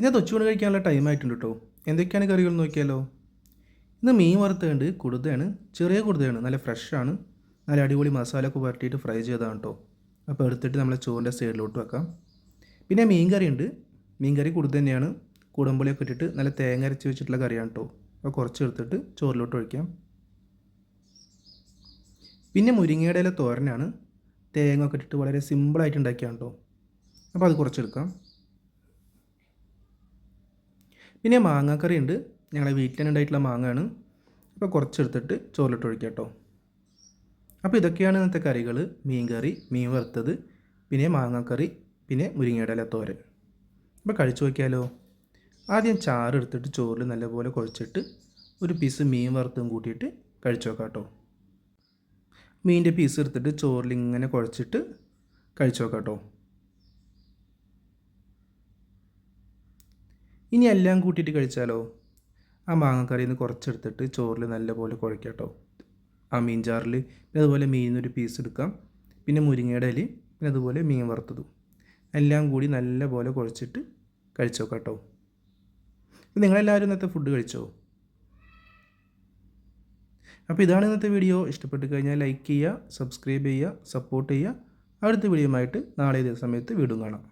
ഇന്നത്തെ ഉച്ചയൂണ് കഴിക്കാനുള്ള ടൈം ആയിട്ടുണ്ട് കേട്ടോ എന്തൊക്കെയാണ് കറികൾ നോക്കിയാലോ? ഇന്ന് മീൻ വറുത്തുണ്ട് കുടുതയാണ് ചെറിയ കുടുതയാണ്. നല്ല ഫ്രഷാണ് നല്ല അടിപൊളി മസാല ഒക്കെ പുരട്ടിയിട്ട് ഫ്രൈ ചെയ്തതാണ് കേട്ടോ അപ്പോൾ എടുത്തിട്ട് നമ്മളെ ചോറിന്റെ സൈഡിലോട്ട് വെക്കാം. പിന്നെ മീൻ കറി ഉണ്ട്. മീൻ കറി കുടുത തന്നെയാണ്. കുടമ്പുളിയൊക്കെ ഇട്ടിട്ട് നല്ല തേങ്ങ അരച്ച് വെച്ചിട്ടുള്ള കറിയാണ് കേട്ടോ അപ്പോൾ കുറച്ച് എടുത്തിട്ട് ചോറിലോട്ട് ഒഴിക്കാം. പിന്നെ മുരിങ്ങയുടെ ഇല തോരനാണ്. തേങ്ങ ഒക്കെ ഇട്ടിട്ട് വളരെ സിമ്പിളായിട്ട് ഉണ്ടാക്കിയാണ് കേട്ടോ അപ്പോൾ അത് കുറച്ചെടുക്കാം പിന്നെ മാങ്ങാക്കറി ഉണ്ട്. ഞങ്ങളെ വീട്ടിൽ തന്നെ ഉണ്ടായിട്ടുള്ള മാങ്ങയാണ് അപ്പോൾ കുറച്ചെടുത്തിട്ട് ചോറിലിട്ട് ഒഴിക്കുക കേട്ടോ. അപ്പോൾ ഇതൊക്കെയാണ് ഇന്നത്തെ കറികൾ. മീൻ കറി മീൻ വറുത്തത് പിന്നെ മാങ്ങാക്കറി പിന്നെ മുരിങ്ങയുടെ ഇല തോരൻ. അപ്പോൾ കഴിച്ചു നോക്കിയാലോ? ആദ്യം ചാറ് എടുത്തിട്ട് ചോറിൽ നല്ലപോലെ കുഴച്ചിട്ട് ഒരു പീസ് മീൻ വറുത്തും കൂട്ടിയിട്ട് കഴിച്ചു നോക്കാം കേട്ടോ. പീസ് എടുത്തിട്ട് ചോറിൽ ഇങ്ങനെ കുഴച്ചിട്ട് കഴിച്ചു നോക്കാം കേട്ടോ. ഇനി എല്ലാം കൂട്ടിയിട്ട് കഴിച്ചാലോ? ആ മാങ്ങക്കറിയിൽ നിന്ന് കുറച്ചെടുത്തിട്ട് ചോറിൽ നല്ലപോലെ കുഴക്കാം കേട്ടോ ആ മീൻ ചാറിൽ പിന്നെ അതുപോലെ മീനിന്നൊരു പീസ് എടുക്കാം. പിന്നെ മുരിങ്ങയുടെ ഇല പിന്നെ അതുപോലെ മീൻ വറുത്തതും. എല്ലാം കൂടി നല്ലപോലെ കുഴച്ചിട്ട് കഴിച്ചോ കേട്ടോ നിങ്ങളെല്ലാവരും ഇന്നത്തെ ഫുഡ് കഴിച്ചോ? അപ്പോൾ ഇതാണ് ഇന്നത്തെ വീഡിയോ ഇഷ്ടപ്പെട്ട് കഴിഞ്ഞാൽ ലൈക്ക് ചെയ്യുക സബ്സ്ക്രൈബ് ചെയ്യുക സപ്പോർട്ട് ചെയ്യുക. അടുത്ത വീഡിയോ ആയിട്ട് നാളെ ഇതേ സമയത്ത് വീണ്ടും കാണാം.